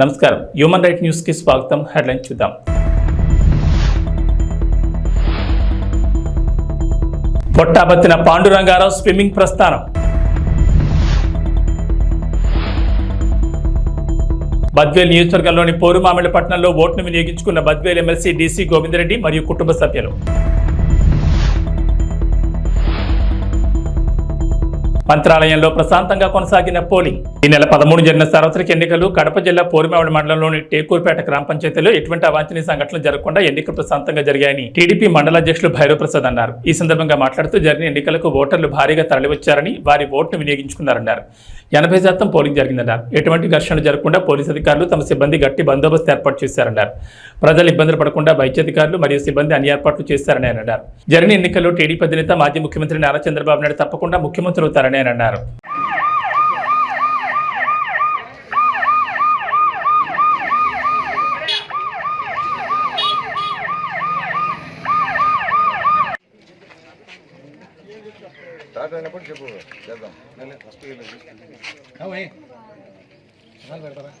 నమస్కారం. Human right న్యూస్కి స్వాగతం. హెడ్లైన్ చూద్దాం. పొట్టాబత్తిన పాండురంగారావు స్విమ్మింగ్ ప్రస్థానం. బద్వేల్ నియోజకవర్గంలోని పోరుమామిళ్ళ పట్టణంలో ఓట్ను వినియోగించుకున్న బద్వేల్ ఎమ్మెల్సీ డీసీ గోవిందరెడ్డి మరియు కుటుంబ సభ్యులు. మంత్రాలయంలో ప్రశాంతంగా కొనసాగిన పోలింగ్ ఈ నెల పదమూడు జరిగిన సార్వత్రిక ఎన్నికలు కడప జిల్లా పోరుమావిడి మండలంలోని టేకూర్పేట గ్రామ పంచాయతీలో ఎటువంటి అవాంఛనీయ సంఘటనలు జరగకుండా ఎన్నికలు ప్రశాంతంగా జరిగాయని టీడీపీ మండల అధ్యక్షులు భైరవ్ ప్రసాద్ అన్నారు. ఈ సందర్భంగా మాట్లాడుతూ జరిగిన ఎన్నికలకు ఓటర్లు భారీగా తరలివచ్చారని వారి ఓటును వినియోగించుకున్నారన్నారు. ఎనభై శాతం పోలింగ్ జరిగిందన్నారు. ఎటువంటి ఘర్షణ జరగకుండా పోలీసు అధికారులు తమ సిబ్బంది గట్టి బందోబస్తు ఏర్పాటు చేశారన్నారు. ప్రజలు ఇబ్బందులు పడకుండా వైద్యాధికారులు మరియు సిబ్బంది అన్ని ఏర్పాట్లు చేశారని అన్నారు. జరిగిన ఎన్నికల్లో టీడీపీ అధినేత మాజీ ముఖ్యమంత్రి నారా చంద్రబాబు నాయుడు తప్పకుండా ముఖ్యమంత్రి అవుతారని ఆయన అన్నారు స్టార్ట్ అయినప్పుడు చెప్పు చేద్దాం ఏయ్, వాయిస్ రా, ఎవరికి రా.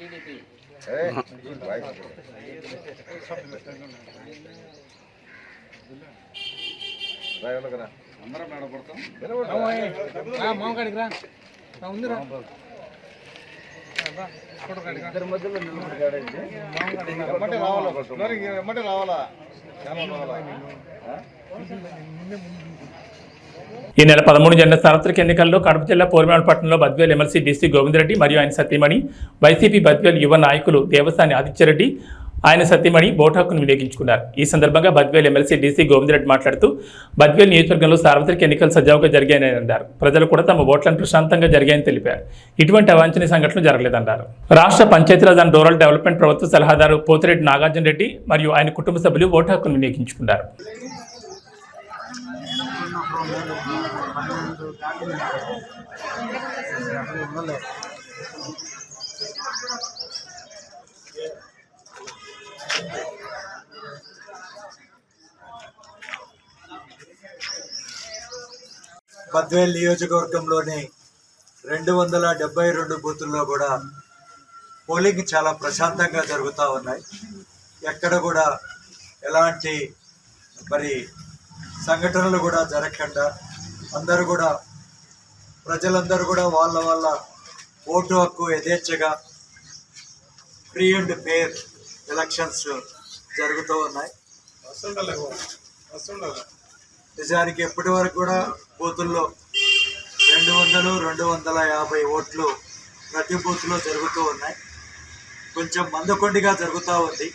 వినబడుతుందా? మామకాడికి రా ఉందిరా ఎమ్మటే రావాలా రావాలా చాలా రావాలా ఈ నెల పదమూడు జరిగిన సార్వత్రిక ఎన్నికల్లో కడప జిల్లా పోర్మేడ పట్టణంలో బద్వేల్ ఎమ్మెల్సీ డీసీ గోవిందరెడ్డి మరియు ఆయన సతీమణి వైసీపీ బద్వేల్ యువ నాయకులు దేవసాని ఆదిత్యరెడ్డి ఆయన సతీమణి ఓటు వినియోగించుకున్నారు ఈ సందర్భంగా బద్వేల్ ఎమ్మెల్సీ డీసీ గోవిందరెడ్డి మాట్లాడుతూ బద్వేల్ నియోజకవర్గంలో సార్వత్రిక ఎన్నికలు సజావుగా జరిగాయని అన్నారు ప్రజలు కూడా తమ ఓట్లను ప్రశాంతంగా జరిగాయని తెలిపారు. ఇటువంటి అవాంఛనీయ సంఘటనలు జరగలేదన్నారు. రాష్ట్ర పంచాయతీరాజ్ అండ్ రూరల్ డెవలప్మెంట్ ప్రభుత్వ సలహాదారు పోతిరెడ్డి నాగార్జున రెడ్డి మరియు ఆయన కుటుంబ సభ్యులు ఓటు బద్వేల్ నియోజకవర్గంలోని రెండు వందల డెబ్బై రెండు బూతుల్లో కూడా పోలింగ్ చాలా ప్రశాంతంగా జరుగుతూ ఉన్నాయి. ఎక్కడ కూడా ఎలాంటి మరి సంఘటనలు కూడా జరగకుండా అందరూ కూడా ప్రజలందరూ కూడా వాళ్ళ వాళ్ళ ఓటు హక్కు యథేచ్ఛగా ఫ్రీ అండ్ ఫేర్ ఎలక్షన్స్ జరుగుతూ ఉన్నాయి. నిజానికి ఎప్పటి వరకు కూడా బూతుల్లో రెండు వందలు రెండు వందల యాభై ఓట్లు ప్రతి బూత్లో జరుగుతూ ఉన్నాయి. కొంచెం మందకొండిగా జరుగుతూ ఉంది.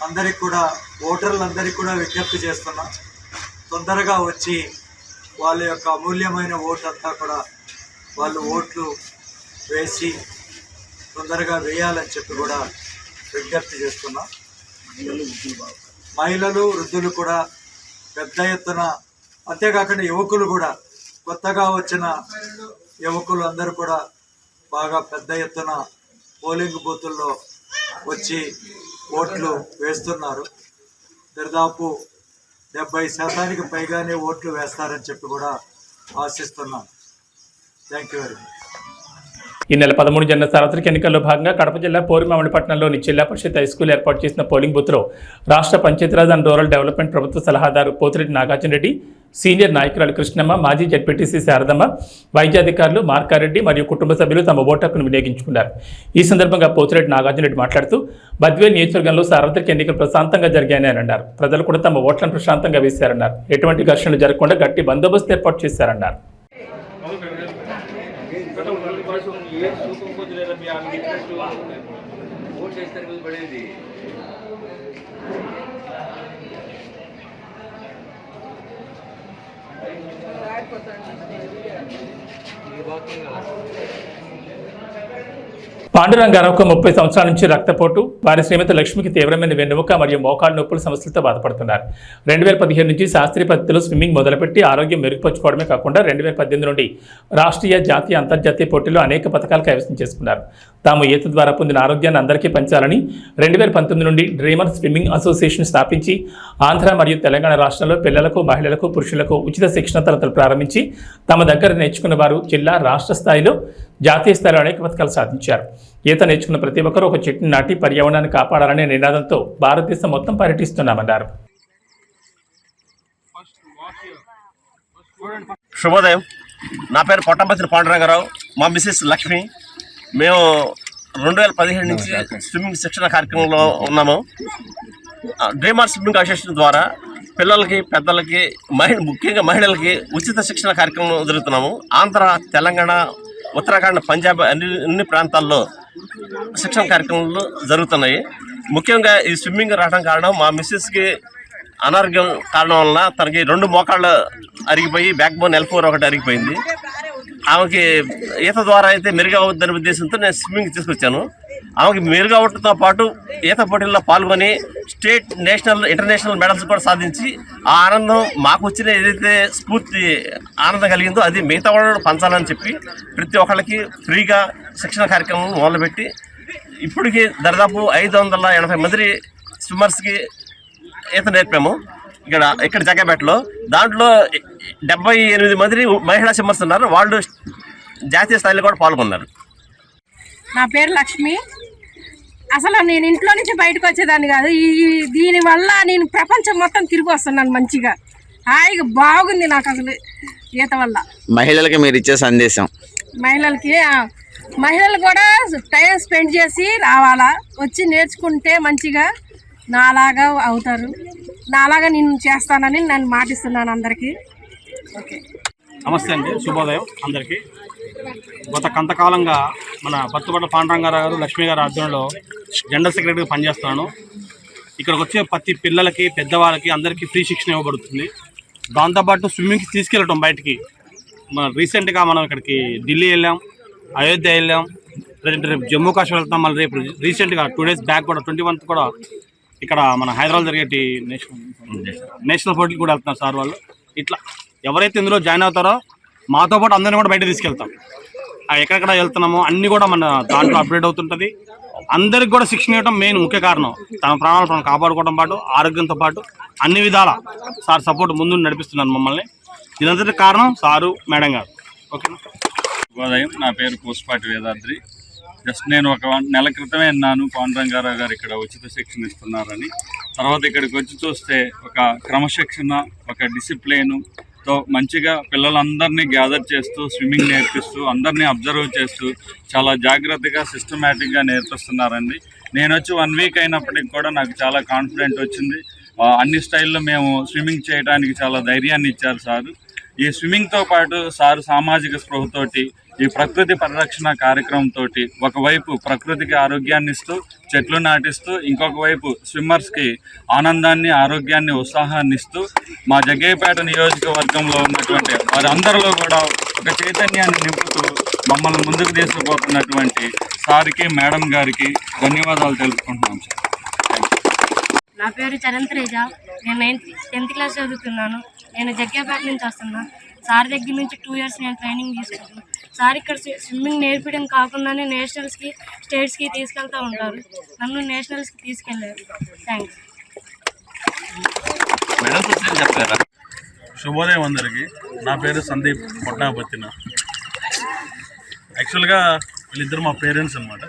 అందరికి కూడా ఓటర్లందరికీ కూడా విజ్ఞప్తి చేస్తున్నా. తొందరగా వచ్చి వాళ్ళ యొక్క అమూల్యమైన ఓటు అంతా కూడా వాళ్ళు ఓట్లు వేసి తొందరగా వేయాలని చెప్పి కూడా విజ్ఞప్తి చేస్తున్నా. మహిళలు వృద్ధులు కూడా పెద్ద ఎత్తున అంతేకాకుండా యువకులు కూడా కొత్తగా వచ్చిన యువకులు అందరూ కూడా బాగా పెద్ద ఎత్తున పోలింగ్ బూతుల్లో వచ్చి ఓట్లు వేస్తున్నారు. దాదాపు డెబ్బై శాతానికి పైగానే ఓట్లు వేస్తారని చెప్పి కూడా ఆశిస్తున్నాం. థ్యాంక్ యూ వెరీ మచ్ ఈ నెల పదమూడు జరిగిన సార్వత్రిక ఎన్నికల్లో భాగంగా కడప జిల్లా పోరిమామిడి పట్టణంలోని జిల్లా పరిషత్ హైస్కూల్ ఏర్పాటు చేసిన పోలింగ్ బూత్లో రాష్ట్ర పంచాయతీరాజ్ అండ్ రూరల్ డెవలప్మెంట్ ప్రభుత్వ సలహాదారు పోతిరెడ్డి నాగార్జున రెడ్డి సీనియర్ నాయకురాలు కృష్ణమ్మ మాజీ జడ్పీటీసీ శారదమ్మ వైద్యాధికారులు మార్కారెడ్డి మరియు కుటుంబ సభ్యులు తమ ఓటు హక్కును వినియోగించుకున్నారు. ఈ సందర్భంగా పోతిరెడ్డి నాగార్జున రెడ్డి మాట్లాడుతూ బద్వేల్ నియోజకవర్గంలో సార్వత్రిక ఎన్నికలు ప్రశాంతంగా జరిగాయని అన్నారు ప్రజలు కూడా తమ ఓట్లను ప్రశాంతంగా వేశారన్నారు. ఎటువంటి ఘర్షణలు జరగకుండా గట్టి బందోబస్తు ఏర్పాటు చేశారన్నారు. యాడ్ పోతాను పాండురంగారావుకు ముప్పై సంవత్సరాల నుంచి రక్తపోటు. వారి శ్రీమతి లక్ష్మికి తీవ్రమైన వెన్నుముక మరియు మోకాళ్ళ నొప్పుల సమస్యలతో బాధపడుతున్నారు. రెండు వేల పదిహేను నుంచి శాస్త్రీయ పద్ధతిలో స్విమ్మింగ్ మొదలుపెట్టి ఆరోగ్యం మెరుగుపరచుకోవడమే కాకుండా రెండు వేల పద్దెనిమిది నుండి రాష్ట్రీయ జాతీయ అంతర్జాతీయ పోటీల్లో అనేక పథకాలు కైవసం చేసుకున్నారు. తాము ఈత ద్వారా పొందిన ఆరోగ్యాన్ని అందరికీ పంచాలని రెండు వేల పంతొమ్మిది నుండి డ్రీమర్ స్విమ్మింగ్ అసోసియేషన్ స్థాపించి ఆంధ్ర మరియు తెలంగాణ రాష్ట్రాల్లో పిల్లలకు మహిళలకు పురుషులకు ఉచిత శిక్షణ తరగతులు ప్రారంభించి తమ దగ్గర నేర్చుకున్న వారు జిల్లా రాష్ట్ర స్థాయిలో జాతీయ స్థాయిలో అనేక పథకాలు సాధించారు. ఈత నేర్చుకున్న ప్రతి ఒక్కరూ ఒక చెట్టును నాటి పర్యావరణాన్ని కాపాడాలనే నినాదంతో భారతదేశం మొత్తం పర్యటిస్తున్నామన్నారు. శుభోదయం. నా పేరు పొట్టంపతిని పాండురంగారావు. మా మిసెస్ లక్ష్మి. మేము రెండు వేల పదిహేడు నుంచి స్విమ్మింగ్ శిక్షణ కార్యక్రమంలో ఉన్నాము. ఆ, డ్రీమర్ స్విమ్మింగ్ అసోసియేషన్ ద్వారా పిల్లలకి పెద్దలకి మహి ముఖ్యంగా మహిళలకి ఉచిత శిక్షణ కార్యక్రమం జరుగుతున్నాము ఆంధ్ర తెలంగాణ ఉత్తరాఖండ్ పంజాబ్ అన్ని అన్ని ప్రాంతాల్లో శిక్షణ కార్యక్రమాలు జరుగుతున్నాయి. ముఖ్యంగా ఈ స్విమ్మింగ్ రావడం కారణం మా మిస్సెస్కి అనారోగ్యం కారణం వలన తనకి రెండు మోకాళ్ళు అరిగిపోయి బ్యాక్ బోన్ ఎల్ ఫోర్ ఒకటి అరిగిపోయింది. ఆమెకి ఈత ద్వారా అయితే మెరుగవుద్దనే ఉద్దేశంతో నేను స్విమ్మింగ్ తీసుకొచ్చాను. ఆమెకి మెరుగవడంతో పాటు ఈత పోటీల్లో పాల్గొని స్టేట్ నేషనల్ ఇంటర్నేషనల్ మెడల్స్ కూడా సాధించి ఆ ఆనందం మాకు వచ్చిన ఏదైతే స్ఫూర్తి ఆనందం కలిగిందో అది మిగతా వాళ్ళు పంచాలని చెప్పి ప్రతి ఒక్కళ్ళకి ఫ్రీగా శిక్షణ కార్యక్రమం మొదలుపెట్టి ఇప్పటికి దాదాపు ఐదు వందల ఎనభై మంది స్విమ్మర్స్కి ఈత నేర్పాము. ఇక్కడ ఇక్కడ జగ్గపేటలో. దాంట్లో డెబ్బై ఎనిమిది మంది మహిళా స్విమ్మర్స్ ఉన్నారు. వాళ్ళు జాతీయ స్థాయిలో కూడా పాల్గొన్నారు. నా పేరు లక్ష్మి. అసలు నేను ఇంట్లో నుంచి బయటకు వచ్చేదాన్ని కాదు. ఈ ఈ- దీని వల్ల నేను ప్రపంచం మొత్తం తిరిగి వస్తున్నాను మంచిగా. హాయిగా బాగుంది నాకు అసలు ఈత వల్ల. మహిళలకి మీరు ఇచ్చే సందేశం. మహిళలకి ఆ, మహిళలు కూడా టైం స్పెండ్ చేసి రావాలా? వచ్చి నేర్చుకుంటే మంచిగా నాలాగా అవుతారు. నాలాగా నేను చేస్తానని నేను మాటిస్తున్నాను అందరికీ. ఓకే. నమస్తే అండి శుభోదయం అందరికీ. గత కొంతకాలంగా మన పత్తుపట్ల పాండరంగారావు గారు లక్ష్మీ గారి ఆధ్వర్యంలో జనరల్ సెక్రటరీగా పనిచేస్తున్నాను. ఇక్కడికి వచ్చే ప్రతి పిల్లలకి పెద్దవాళ్ళకి అందరికీ ఫ్రీ శిక్షణ ఇవ్వబడుతుంది. దాంతోపాటు స్విమ్మింగ్కి తీసుకెళ్ళటం బయటికి. మన రీసెంట్గా మనం ఇక్కడికి ఢిల్లీ వెళ్ళాం అయోధ్య వెళ్ళాం రేపు రేపు జమ్మూ కాశ్మీర్ వెళ్తాం మళ్ళీ రేపు రీసెంట్గా టూ డేస్ బ్యాక్ కూడా ట్వంటీ వన్త్ కూడా ఇక్కడ మన హైదరాబాద్ జరిగేటి నేషనల్ నేషనల్ పోటీలు కూడా వెళ్తున్నారు సార్ వాళ్ళు. ఇట్లా ఎవరైతే ఇందులో జాయిన్ అవుతారో మాతో పాటు అందరిని కూడా బయట తీసుకెళ్తాం. ఆ ఎక్కడెక్కడ వెళ్తున్నామో అన్నీ కూడా మన దాంట్లో అప్డేట్ అవుతుంటుంది. అందరికి కూడా శిక్షణ ఇవ్వడం మెయిన్ ముఖ్య కారణం. తన ప్రాణాలు మనం కాపాడుకోవడం పాటు ఆరోగ్యంతో పాటు అన్ని విధాల సార్ సపోర్ట్ ముందు నడిపిస్తున్నారు మమ్మల్ని. దీనంతటి కారణం సారు మేడం గారు. ఓకేనా ఉదయం నా పేరు పూసపాటి వేదాద్రి. జస్ట్ నేను ఒక నెల క్రితమే విన్నాను పాండురంగారావు గారు ఇక్కడ ఉచిత శిక్షణ ఇస్తున్నారని. తర్వాత ఇక్కడికి వచ్చి చూస్తే ఒక క్రమశిక్షణ ఒక డిసిప్లిన్ తో మంచిగా పిల్లలందరినీ గ్యాదర్ చేస్తూ స్విమ్మింగ్ నేర్పిస్తూ అందరినీ అబ్జర్వ్ చేస్తూ చాలా జాగ్రత్తగా సిస్టమేటిక్గా నేర్పిస్తున్నారండి. నేను వచ్చి వన్ వీక్ అయినప్పటికి కూడా నాకు చాలా కాన్ఫిడెంట్ వచ్చింది. అన్ని స్టైల్లో మేము స్విమ్మింగ్ చేయడానికి చాలా ధైర్యాన్ని ఇచ్చారు సారు. ఈ స్విమ్మింగ్తో పాటు సారు సామాజిక స్పృహతోటి ఈ ప్రకృతి పరిరక్షణ కార్యక్రమంతో ఒకవైపు ప్రకృతికి ఆరోగ్యాన్ని ఇస్తూ చెట్లు నాటిస్తూ ఇంకొక వైపు స్విమ్మర్స్కి ఆనందాన్ని ఆరోగ్యాన్ని ఉత్సాహాన్ని ఇస్తూ మా జగ్గయ్యపేట నియోజకవర్గంలో ఉన్నటువంటి వారందరిలో కూడా ఒక చైతన్యాన్ని నింపుతూ మమ్మల్ని ముందుకు తీసుకుపోతున్నటువంటి సార్కి మేడం గారికి ధన్యవాదాలు తెలుపుకుంటున్నాం సార్. నా పేరు చరణ్ నేను నైన్త్ టెన్త్ క్లాస్ చదువుతున్నాను. నేను జగ్గాపేట నుంచి వస్తున్నాను సార్ దగ్గర నుంచి టూ ఇయర్స్ నేను ట్రైనింగ్ తీసుకున్నాను. సార్ ఇక్కడ స్వి- స్విమ్మింగ్ నేర్పించడం కాకుండానే నేషనల్స్కి స్టేట్స్కి తీసుకెళ్తూ ఉంటారు. నన్ను నేషనల్స్కి తీసుకెళ్ళారు థ్యాంక్స్ శుభోదయం అందరికి. నా పేరు సందీప్ పొట్టాపత్తిన యాక్చువల్గా వీళ్ళిద్దరు మా పేరెంట్స్ అనమాట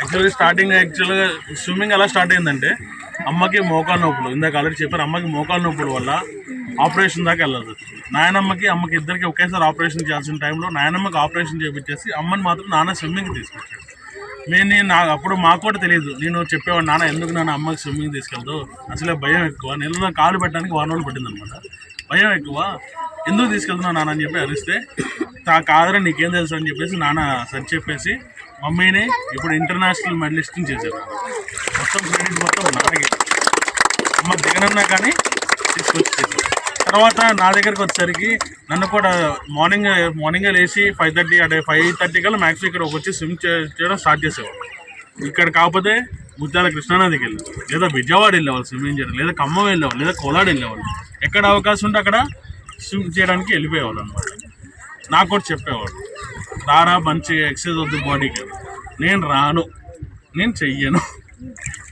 యాక్చువల్గా స్టార్టింగ్ యాక్చువల్గా స్విమ్మింగ్ ఎలా స్టార్ట్ అయిందంటే అమ్మకి మోకాలు నొప్పులు. ఇందాక ఆల్రెడీ చెప్పారు అమ్మకి మోకాలు నొప్పుల వల్ల ఆపరేషన్ దాకా వెళ్ళదు. నాయనమ్మకి అమ్మకి ఇద్దరికి ఒకేసారి ఆపరేషన్ చేయాల్సిన టైంలో నాయనమ్మకి ఆపరేషన్ చేపించేసి అమ్మని మాత్రం నాన్న స్విమ్మింగ్ తీసుకొచ్చాడు. నేను నేను నా అప్పుడు మాకు కూడా తెలియదు. నేను చెప్పేవాడు నాన్న ఎందుకు నాన్న అమ్మకి స్విమ్మింగ్ తీసుకెళ్తావు? అసలే భయం ఎక్కువ. నేను కాలు పెట్టడానికి వారం రోజులు పట్టింది అనమాట భయం ఎక్కువ. ఎందుకు తీసుకెళ్తున్నావు నాన్న? అని చెప్పి అరిస్తే తా కాదరా నీకేం తెలుసు? అని చెప్పేసి నాన్న సరి చెప్పేసి మమ్మీని ఇప్పుడు ఇంటర్నేషనల్ మెడలిస్ట్ని చేశారు. మొత్తం క్రెడిట్ మొత్తం నాన్నకి అమ్మ జగనన్న కానీ తీసుకొచ్చి తర్వాత నా దగ్గరకు వచ్చేసరికి నన్ను కూడా మార్నింగ్ మార్నింగ్ లేచి ఫైవ్ థర్టీ అంటే ఫైవ్ థర్టీ కల్లా మ్యాక్స్ ఇక్కడ వచ్చి స్విమ్ చేయడం స్టార్ట్ చేసేవాళ్ళు. ఇక్కడ కాకపోతే ముత్యాల కృష్ణానదికి వెళ్ళాం లేదా విజయవాడ వెళ్ళేవాళ్ళు స్విమ్మింగ్ చేయడం లేదా ఖమ్మం వెళ్ళేవాళ్ళు లేదా కోలాడు వెళ్ళేవాళ్ళు. ఎక్కడ అవకాశం ఉంటే అక్కడ స్విమ్ చేయడానికి వెళ్ళిపోయేవాళ్ళు అనమాట నాకు కూడా చెప్పేవాడు రారా మంచి ఎక్సర్సైజ్ వద్దు బాడీకి నేను రాను నేను చెయ్యను.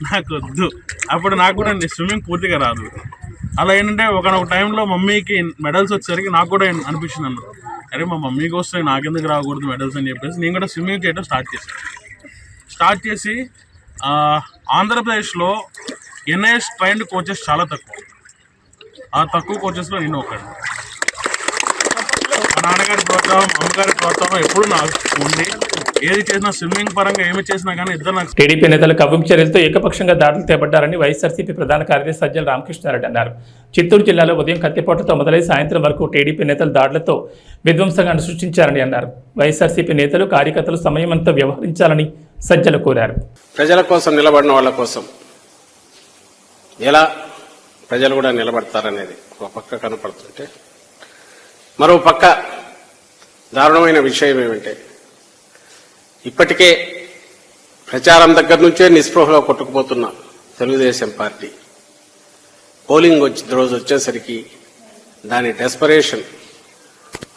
నాకు వద్దు అప్పుడు నాకు కూడా స్విమ్మింగ్ పూర్తిగా రాదు. అలా ఏంటంటే ఒకనొక టైంలో మమ్మీకి మెడల్స్ వచ్చేసరికి నాకు కూడా అనిపించింది అన్న అరే మా మమ్మీకి వస్తే నాకెందుకు రాకూడదు మెడల్స్ అని చెప్పేసి నేను కూడా స్విమ్మింగ్ చేయడం స్టార్ట్ చేశాను స్టార్ట్ చేసి ఆంధ్రప్రదేశ్లో ఎన్ఐఎస్ ట్రైన్డ్ కోచెస్ చాలా తక్కువ. ఆ తక్కువ కోచెస్లో నేను ఒకటి మా నాన్నగారి ప్రోత్సాహం అమ్మగారి ప్రోత్సాహం ఎప్పుడు నాకు ఉంది ఏది చేసినా స్విమ్మింగ్ పరంగా ఏమి చేసినా కానీ ఇద్దరు నాకు టీడీపీ నేతలు కవ్వింపు చర్యలతో ఏకపక్షంగా దాడులు చేపట్టారని వైఎస్ఆర్సీపీ ప్రధాన కార్యదర్శి సజ్జల రామకృష్ణారెడ్డి అన్నారు. చిత్తూరు జిల్లాలో ఉదయం కత్తిపోట్లతో మొదలై సాయంత్రం వరకు టీడీపీ నేతలు దాడులతో విధ్వంసంగా సృష్టించారని అన్నారు. వైఎస్ఆర్సీపీ నేతలు కార్యకర్తలు సమయమంతా వ్యవహరించాలని సజ్జల కోరారు. ప్రజల కోసం నిలబడిన వాళ్ళ కోసం ఎలా ప్రజలు కూడా నిలబడతారనేది ఒక పక్క కనపడుతుంటే మరో పక్క దారుణమైన విషయం ఏమంటే ఇప్పటికే ప్రచారం దగ్గర నుంచే నిస్పృహలో కొట్టుకుపోతున్న తెలుగుదేశం పార్టీ. పోలింగ్ వచ్చి రోజు వచ్చేసరికి దాని డెస్పరేషన్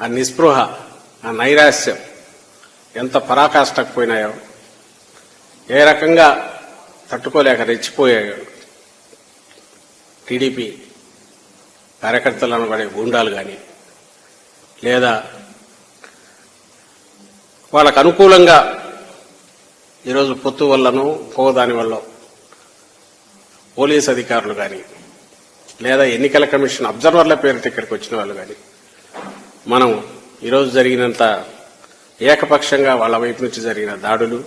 ఆ నిస్పృహ ఆ నైరాశ్యం ఎంత పరాకాష్టకు పోయినాయో ఏ రకంగా తట్టుకోలేక రెచ్చిపోయాయో టీడీపీ కార్యకర్తలను పడే గూండాలు కానీ లేదా వాళ్ళకు అనుకూలంగా ఈరోజు పొత్తు వల్లను ఇంకో దాని వల్ల పోలీస్ అధికారులు కానీ లేదా ఎన్నికల కమిషన్ అబ్జర్వర్ల పేరిట ఇక్కడికి వచ్చిన వాళ్ళు కానీ మనం ఈరోజు జరిగినంత ఏకపక్షంగా వాళ్ళ వైపు నుంచి జరిగిన దాడులు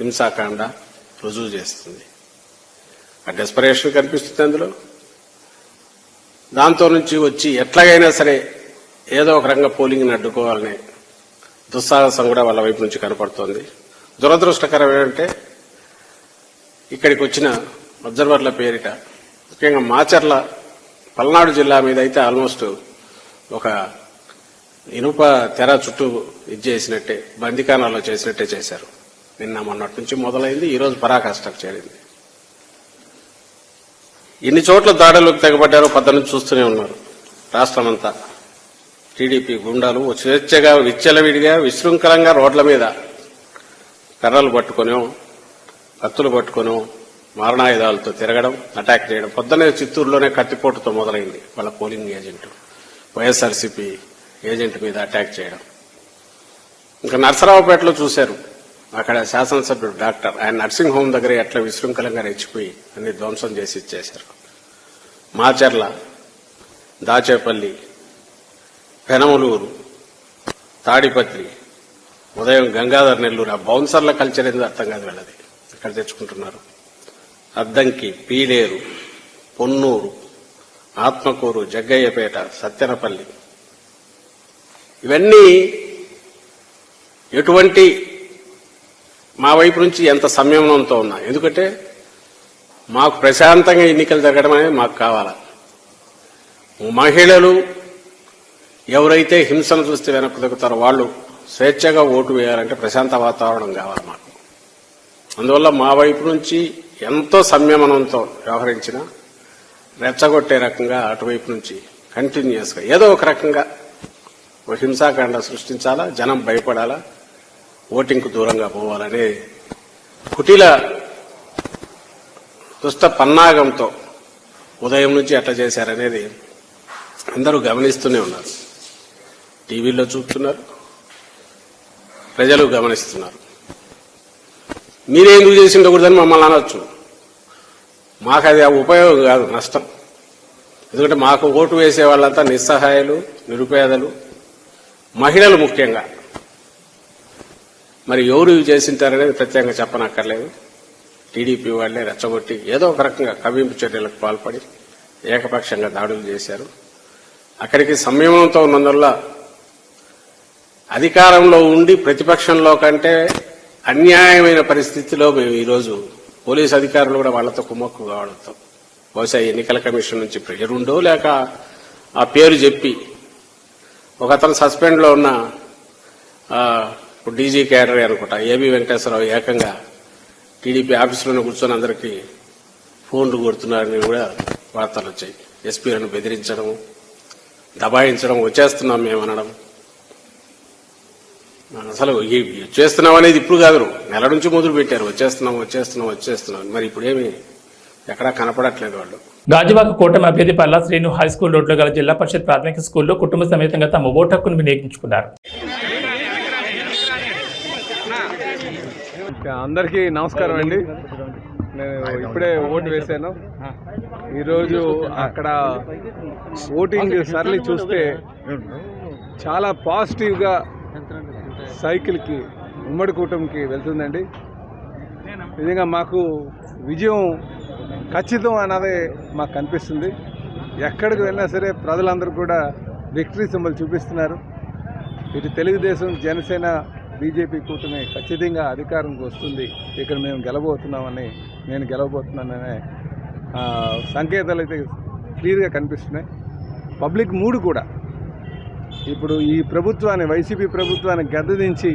హింసాకాండ రుజువు చేస్తుంది. ఆ డెస్పరేషన్ కనిపిస్తుంది అందులో. దాంతో నుంచి వచ్చి ఎట్లాగైనా సరే ఏదో ఒక రంగ పోలింగ్ని అడ్డుకోవాలనే దుస్సాహసం కూడా వాళ్ళ వైపు నుంచి కనపడుతోంది. దురదృష్టకరం ఏంటంటే ఇక్కడికి వచ్చిన అబ్జర్వర్ల పేరిట ముఖ్యంగా మాచర్ల పల్నాడు జిల్లా మీద అయితే ఆల్మోస్ట్ ఒక ఇనుప తెర చుట్టూ ఇది చేసినట్టే బందికానాల్లో చేసినట్టే చేశారు. నిన్న మొన్నటి నుంచి మొదలైంది ఈరోజు పరాకాష్ఠకు చేరింది. ఎన్ని చోట్ల దాడులకు తెగబడ్డారో పద్దతి నుంచి చూస్తూనే ఉన్నారు రాష్ట్రమంతా. టీడీపీ గుండాలు స్వేచ్ఛగా విచ్చలవిడిగా విశృంఖలంగా రోడ్ల మీద కర్రలు పట్టుకొని కత్తులు పట్టుకొనో మారణాయుధాలతో తిరగడం అటాక్ చేయడం. పొద్దునే చిత్తూరులోనే కత్తిపోటుతో మొదలైంది వాళ్ళ పోలింగ్ ఏజెంట్. వైఎస్ఆర్సీపీ ఏజెంట్ మీద అటాక్ చేయడం. ఇంకా నర్సరావుపేటలో చూశారు. అక్కడ శాసనసభ్యుడు డాక్టర్. ఆయన నర్సింగ్ హోమ్ దగ్గర ఎట్లా విశృంఖలంగా రెచ్చిపోయి అన్ని ధ్వంసం చేసి ఇచ్చేశారు. మాచర్ల దాచేపల్లి పెనమలూరు తాడిపత్రి ఉదయం గంగాధర్ నెల్లూరు ఆ బౌన్సర్ల కల్చర్ ఏందో అర్థం కాదు వెళ్ళది. ఇక్కడ తెచ్చుకుంటున్నారు. అద్దంకి పీలేరు పొన్నూరు ఆత్మకూరు జగ్గయ్యపేట సత్యనపల్లి. ఇవన్నీ ఎటువంటి మా వైపు నుంచి ఎంత సంయమనంతో ఉన్నా. ఎందుకంటే మాకు ప్రశాంతంగా ఎన్నికలు జరగడం అనేది మాకు కావాలా. మహిళలు ఎవరైతే హింసను చూస్తే వెనక్కు దిగుతారో వాళ్ళు స్వేచ్ఛగా ఓటు వేయాలంటే ప్రశాంత వాతావరణం కావాలి మాకు. అందువల్ల మా వైపు నుంచి ఎంతో సంయమనంతో వ్యవహరించిన రెచ్చగొట్టే రకంగా అటువైపు నుంచి కంటిన్యూస్గా ఏదో ఒక రకంగా ఒక హింసాకాండ సృష్టించాలా జనం భయపడాలా ఓటింగ్కు దూరంగా పోవాలనే కుటిల దుష్ట పన్నాగంతో ఉదయం నుంచి ఎట్లా చేశారనేది అందరూ గమనిస్తూనే ఉన్నారు. టీవీలో చూస్తున్నారు ప్రజలు గమనిస్తున్నారు. మీరే ఎందుకు చేసి ఉండకూడదని మమ్మల్ని అనొచ్చు. మాకు అది ఆ ఉపయోగం కాదు నష్టం. ఎందుకంటే మాకు ఓటు వేసే వాళ్ళంతా నిస్సహాయాలు నిరుపేదలు మహిళలు ముఖ్యంగా. మరి ఎవరు ఇవి చేసింటారనేది ప్రత్యేకంగా చెప్పనక్కర్లేదు. టీడీపీ వాళ్ళే రెచ్చగొట్టి ఏదో ఒక రకంగా కవింపు చర్యలకు పాల్పడి ఏకపక్షంగా దాడులు చేశారు. అక్కడికి సంయమనంతో ఉన్నందువల్ల అధికారంలో ఉండి ప్రతిపక్షంలో కంటే అన్యాయమైన పరిస్థితిలో మేము ఈరోజు పోలీసు అధికారులు కూడా వాళ్ళతో కుమ్మక్కు కావడంతో బహుశా ఎన్నికల కమిషన్ నుంచి ప్రెషర్ ఉండో లేక ఆ పేరు చెప్పి ఒక అతను సస్పెండ్లో ఉన్న డీజీ క్యాడరీ అనుకుంటా ఏబి వెంకటేశ్వరరావు ఏకంగా టీడీపీ ఆఫీసులోనే కూర్చొని అందరికీ ఫోన్లు కొడుతున్నారని కూడా వార్తలు వచ్చాయి. ఎస్పీలను బెదిరించడం దబాయించడం వచ్చేస్తున్నాం మేము అనడం. అసలు వచ్చేస్తున్నాం అనేది ఇప్పుడు కాదు నెల నుంచి మొదలు పెట్టారు. వచ్చేస్తున్నాం వచ్చేస్తున్నాం వచ్చేస్తున్నాం మరి ఇప్పుడేమి ఎక్కడా కనపడట్లేదు వాళ్ళు. గాజువాక కూటమి అభ్యర్థి పల్లా శ్రీను హై స్కూల్ రోడ్లో గల జిల్లా పరిషత్ ప్రాథమిక స్కూల్లో కుటుంబ సమేతంగా తమ ఓటు హక్కును వినియోగించుకున్నారు అందరికీ నమస్కారం అండి. నేను ఇప్పుడే ఓటు వేశాను. ఈరోజు అక్కడ ఓటింగ్ సరళి చూస్తే చాలా పాజిటివ్గా సైకిల్కి ఉమ్మడి కూటమికి వెళ్తుందండి. నిజంగా మాకు విజయం ఖచ్చితం అన్నదే మాకు కనిపిస్తుంది ఎక్కడికి వెళ్ళినా సరే ప్రజలందరూ కూడా విక్టరీ సింబల్ చూపిస్తున్నారు. ఇటు తెలుగుదేశం జనసేన బీజేపీ కూటమి ఖచ్చితంగా అధికారంకి వస్తుంది. ఇక్కడ మేము గెలబోతున్నామని నేను గెలవబోతున్నాననే సంకేతాలు అయితే క్లియర్గా కనిపిస్తున్నాయి. పబ్లిక్ మూడు కూడా ఇప్పుడు ఈ ప్రభుత్వాన్ని వైసీపీ ప్రభుత్వాన్ని గద్దదించి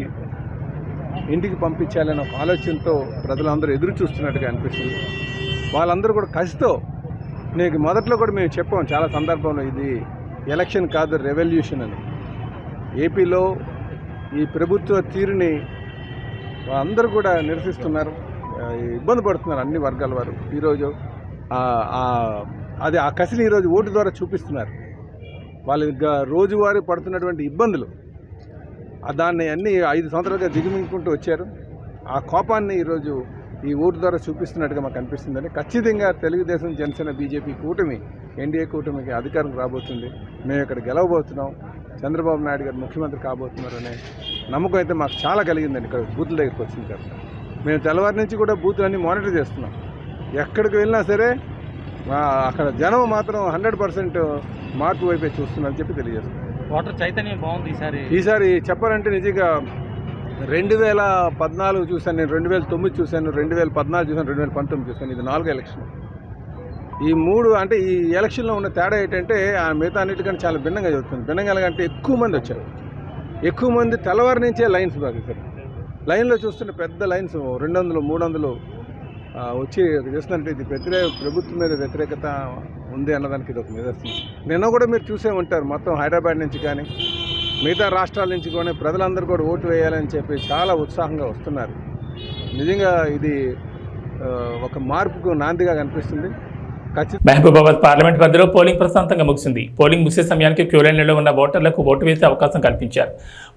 ఇంటికి పంపించాలనే ఒక ఆలోచనతో ప్రజలందరూ ఎదురు చూస్తున్నట్టుగా అనిపిస్తుంది. వాళ్ళందరూ కూడా కసితో నీకు మొదట్లో కూడా మేము చెప్పాం చాలా సందర్భంలో ఇది ఎలక్షన్ కాదు రెవల్యూషన్ అని. ఏపీలో ఈ ప్రభుత్వ తీరుని అందరూ కూడా నిరసిస్తున్నారు ఇబ్బంది పడుతున్నారు అన్ని వర్గాల వారు. ఈరోజు అది ఆ కసిని ఈరోజు ఓటు ద్వారా చూపిస్తున్నారు. వాళ్ళు రోజువారి రోజువారీ పడుతున్నటువంటి ఇబ్బందులు. దాన్ని అన్ని ఐదు సంవత్సరాలుగా దిగుమించుకుంటూ వచ్చారు. ఆ కోపాన్ని ఈరోజు ఈ ఓటు ద్వారా చూపిస్తున్నట్టుగా మాకు అనిపిస్తుందని ఖచ్చితంగా తెలుగుదేశం జనసేన బీజేపీ కూటమి ఎన్డీఏ కూటమికి అధికారం రాబోతుంది. మేము ఇక్కడ గెలవబోతున్నాం. చంద్రబాబు నాయుడు గారు ముఖ్యమంత్రి కాబోతున్నారు అనే నమ్మకం అయితే మాకు చాలా కలిగిందండి ఇక్కడ బూతుల దగ్గరికి వచ్చిన తర్వాత. మేము తెల్లవారి నుంచి కూడా బూతులన్నీ మానిటర్ చేస్తున్నాం. ఎక్కడికి వెళ్ళినా సరే అక్కడ జనం మాత్రం హండ్రెడ్ పర్సెంట్ మార్పు వైపే చూస్తున్నారని చెప్పి తెలియజేస్తున్నాం వాటర్ చైతన్యం బాగుంది ఈసారి. ఈసారి చెప్పాలంటే నిజంగా రెండు వేల పద్నాలుగు చూశాను నేను రెండు వేల తొమ్మిది చూశాను రెండు వేల పద్నాలుగు చూశాను రెండు వేల పంతొమ్మిది చూశాను. ఇది నాలుగు ఎలక్షన్. ఈ మూడు అంటే ఈ ఎలక్షన్లో ఉన్న తేడా ఏంటంటే ఆ మిగతా అన్నిటికంటే చాలా భిన్నంగా జరుగుతుంది. భిన్నంగా ఎలాగంటే ఎక్కువ మంది వచ్చారు. ఎక్కువ మంది తెల్లవారి నుంచే లైన్స్ బాగా లైన్లో చూస్తుంటే పెద్ద లైన్స్ రెండు వందలు మూడు వందలు వచ్చి చేస్తుందంటే ఇది వ్యతిరేక ప్రభుత్వం మీద వ్యతిరేకత ఉంది అన్నదానికి ఇది ఒక నిదర్శనం. నిన్న కూడా మీరు చూసే ఉంటారు మొత్తం హైదరాబాద్ నుంచి కానీ మిగతా రాష్ట్రాల నుంచి కానీ ప్రజలందరూ కూడా ఓటు వేయాలని చెప్పి చాలా ఉత్సాహంగా వస్తున్నారు. నిజంగా ఇది ఒక మార్పుకు నాందిగా కనిపిస్తుంది. మహబూబాబాద్ పార్లమెంట్ పరిధిలో పోలింగ్ ప్రశాంతంగా ముగిసింది. పోలింగ్ ముగిసే సమయానికి క్యూలైన్లలో ఉన్న ఓటర్లకు ఓటు వేసే అవకాశం కల్పించారు.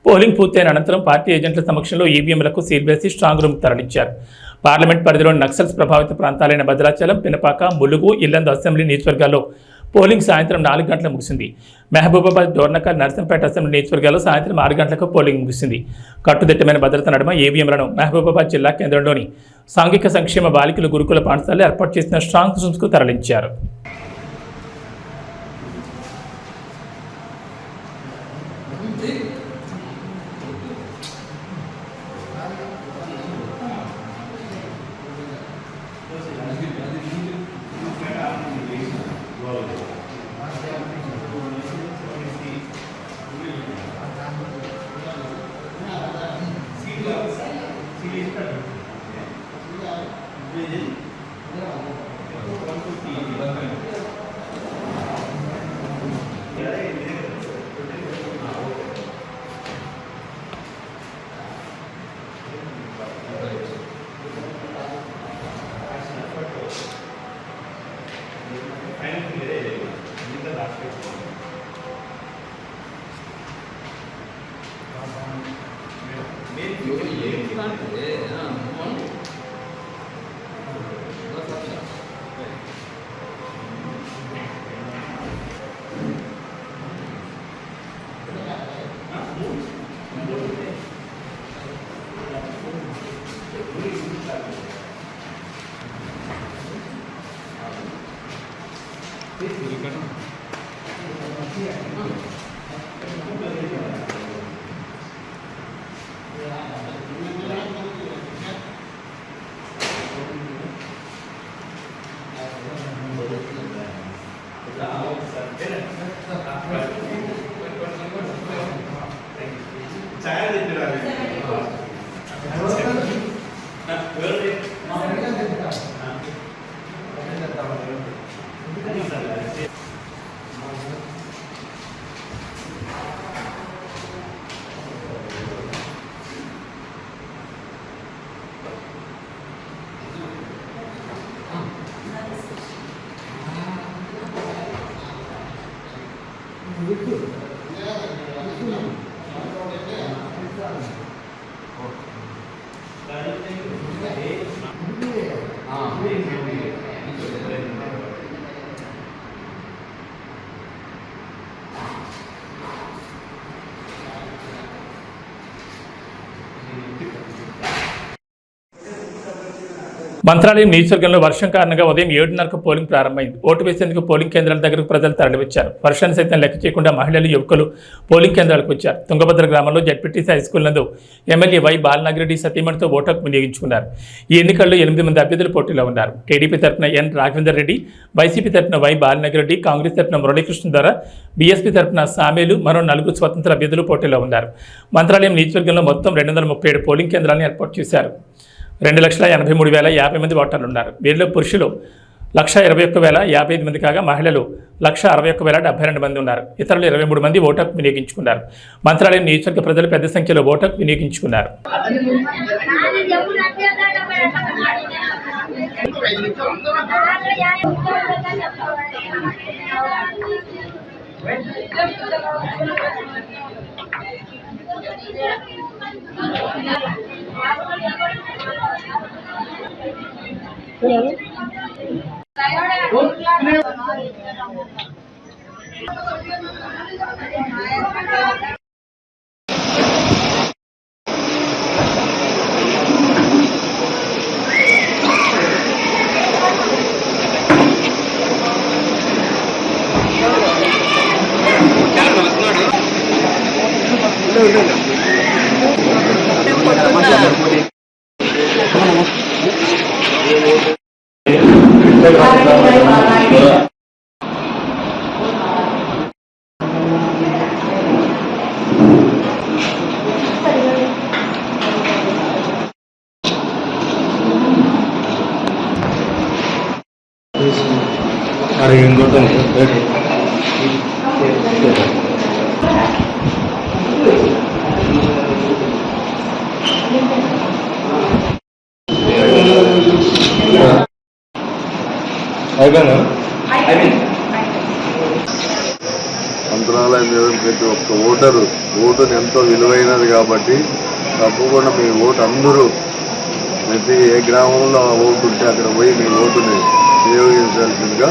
పోలింగ్ పూర్తయిన అనంతరం పార్టీ ఏజెంట్ల సమక్షంలో ఈవీఎంలకు సీల్ వేసి స్ట్రాంగ్ రూమ్ తరలించారు. పార్లమెంట్ పరిధిలోని నక్సల్స్ ప్రభావిత ప్రాంతాలైన భద్రాచలం పినపాక ములుగు ఇల్లందు అసెంబ్లీ నియోజకవర్గాల్లో పోలింగ్ సాయంత్రం నాలుగు గంటలకు ముగిసింది. మహబూబాబాద్ డోర్నకల్ నర్సంపేట అసెంబ్లీ నియోజకవర్గాల్లో సాయంత్రం ఆరు గంటలకు పోలింగ్ ముగిసింది. కట్టుదిట్టమైన భద్రత నడుమ ఏవీఎంలను మహబూబాబాద్ జిల్లా కేంద్రంలోని సాంఘిక సంక్షేమ బాలికల గురుకుల పాఠశాలలో ఏర్పాటు చేసిన స్ట్రాంగ్ రూమ్స్కు తరలించారు. सीरीज़ का വിളിക്കണം ఓకే. మంత్రాలయం నియోజకవర్గంలో వర్షం కారణంగా ఉదయం ఏడున్నరకు పోలింగ్ ప్రారంభమైంది. ఓటు వేసేందుకు పోలింగ్ కేంద్రాల దగ్గరకు ప్రజలు తరలివచ్చారు. వర్షాన్ని సైతం లెక్క చేయకుండా మహిళలు యువకులు పోలింగ్ కేంద్రాలకు వచ్చారు. తుంగభద్ర గ్రామంలో జడ్పీటీసీ హైస్కూల్ నందు ఎమ్మెల్యే వై బాలనాగిరెడ్డి సతీమణితో ఓటు హక్కు వినియోగించుకున్నారు. ఈ ఎన్నికల్లో ఎనిమిది మంది అభ్యర్థులు పోటీలో ఉన్నారు. టీడీపీ తరఫున ఎన్ రాఘవేందర్ రెడ్డి వైసీపీ తరఫున వై బాలనాగిరెడ్డి కాంగ్రెస్ తరఫున మురళీకృష్ణ ద్వారా బీఎస్పీ తరఫున సామేలు మరో నలుగురు స్వతంత్ర అభ్యర్థులు పోటీలో ఉన్నారు. మంత్రాలయం నియోజకవర్గంలో మొత్తం రెండు వందల ముప్పై ఏడు పోలింగ్ కేంద్రాలను ఏర్పాటు చేశారు. రెండు లక్షల ఎనభై మూడు వేల యాభై మంది ఓటర్లు ఉన్నారు. వీరిలో పురుషులు లక్ష ఇరవై ఒక్క వేల యాభై ఐదు మంది కాగా మహిళలు లక్ష అరవై ఒక్క వేల డెబ్బై రెండు మంది ఉన్నారు. ఇతరులు ఇరవై మూడు మంది ఓటర్ వినియోగించుకున్నారు. మంత్రాలయం నియోజకవర్గ ప్రజలు పెద్ద సంఖ్యలో ఓటర్ వినియోగించుకున్నారు. మంత్రాలయం మీద ప్రతి ఒక్క ఓటరు ఓటుని ఎంతో విలువైనది కాబట్టి తప్పకుండా మీ ఓటు అందరూ ప్రతి ఏ గ్రామంలో ఆ ఓటు ఉంటే అక్కడ పోయి మీ ఓటుని వినియోగించాల్సిందిగా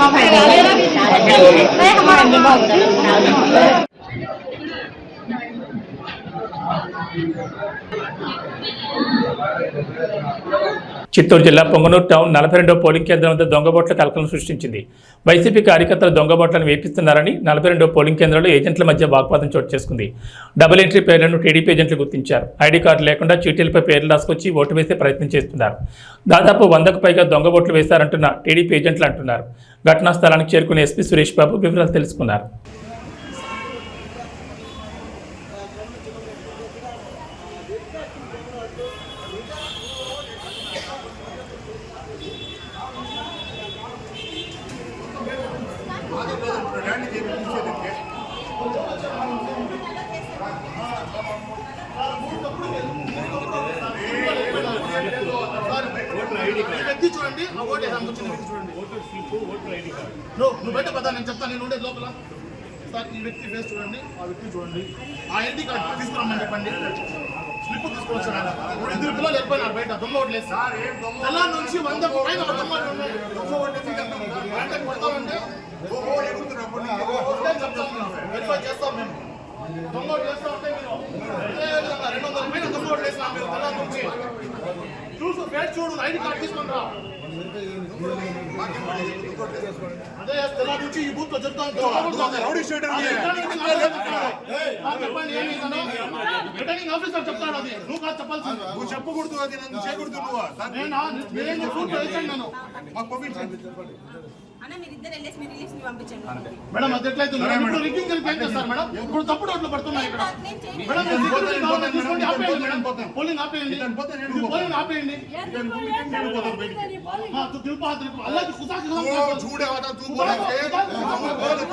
มาแผ่านไปได้ค่ะมาผ่านไป చిత్తూరు జిల్లా పొంగనూరు టౌన్ నలభై రెండో పోలింగ్ కేంద్రం వద్ద దొంగబోట్ల కలకలం సృష్టించింది. వైసీపీ కార్యకర్తలు దొంగబోట్లను వేపిస్తున్నారని నలభై రెండో పోలింగ్ కేంద్రంలో ఏజెంట్ల మధ్య వాగ్వాదం చోటు చేసుకుంది. డబుల్ ఎంట్రీ పేర్లను టీడీపీ ఏజెంట్లు గుర్తించారు. ఐడి కార్డు లేకుండా చీటీలపై పేర్లు రాసుకొచ్చి ఓటు వేసే ప్రయత్నం చేస్తున్నారు. దాదాపు వందకు పైగా దొంగబోట్లు వేశారంటున్న టీడీపీ ఏజెంట్లు అంటున్నారు. ఘటనా స్థలానికి చేరుకున్న ఎస్పీ సురేష్ బాబు వివరాలు తెలుసుకున్నారు వ్యక్తి చూడండి ఆ ఓటు వేసాము వచ్చిన వ్యక్తి చూడండి నువ్వు బయట పదా నేను చెప్తాను నేను ఉండేది లోపల సార్ ఈ వ్యక్తి ఫేస్ చూడండి ఆ వ్యక్తి చూడండి ఆ ఐడి కార్డు తీసుకురమ్మని చెప్పండి స్లిప్ ఆయన. ఇద్దరు పిల్లలు వెళ్ళిపోయినారు బయట దొంగ ఓట్లు వేసి తెల్లారి నుంచి వంద పైన ఒక దొంగ ఓట్లు ఉన్నాయి. దొంగ ఓట్లు వేసి వెంటనే కొడతామంటే ఒకటే చెప్తాను. వెరిఫై చేస్తాం మేము దొంగ ఓట్లు వేస్తా ఉంటే మీరు ఇదే విధంగా రెండు వందల పైన దొంగ ఓట్లు వేసినా మీరు తెల్లారి నుంచి చూసు ఫేస్ చూడు ఐడి కార్డు తీసుకుని రా రిటర్నింగ్ ఆఫీసర్ చెప్తాడు అది నువ్వు కాదు చెప్పాల్సింది నువ్వు చెప్పకూడదు అది నన్ను చేయకూడదు నువ్వు నేను నేను నేను మాకు పంపించండి మేడం అది ఎట్లయితే మేడం ఇప్పుడు రిగ్గింగ్ జరిపి ఏం చేస్తారు మేడం ఇప్పుడు తప్పుడు ఓట్లు పడుతున్నాయి ఇక్కడ మేడం మీరు security కావాలని తీసుకోండి ఆపేయండి మేడం పోలింగ్ ఆపేయండి పోలింగ్ ఆపేయండి हाँ तो दिल बात रखो अल्लाह की खुदा की कसम झूठे वादा तू बोला है तू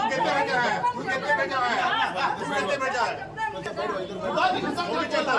कहते भेजा है तू कहते भेजा है तू कहते भेजा है खुदा की कसम नहीं चलता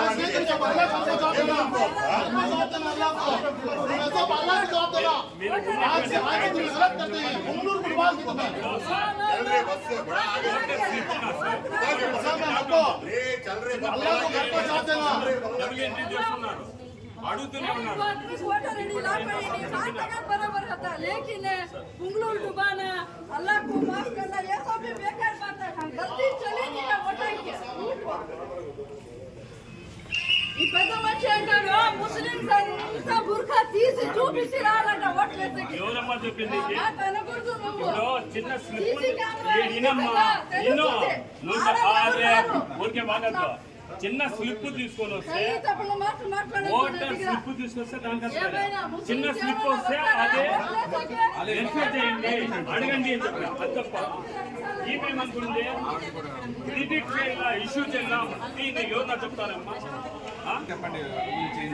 తీసి చూపించి రావాలంట ఓట్ వేసేకి. ఎవరమ్మా చెప్పింది? మాట అనకూడదు నువ్వు. ఇప్పుడు చిన్న స్లిప్ సీసీ కెమెరా వినమ్మా తెలుస్తుంది. విను నువ్వు ఉన్నారు. ఊరికే బాగద్దు చిన్న స్లిప్ తీసుకొని వస్తే తప్పులు మాటలు మాట్లాడొద్దు ఓటర్. స్లిప్ తీసుకొస్తే దానికి ఏమైనా ముస్లిం చిన్న స్లిప్ వస్తే వస్తారా? అదే. వెరిఫై చేయండి. అడగండి అని చెప్పిన అది తప్ప. ఈమెమనుకుంటే క్రెడిట్ చేయాలా? ఇష్యూ చేయాలా? దీన్ని ఎవరు నాకు చెప్తారమ్మా? ఆ? ఉదయం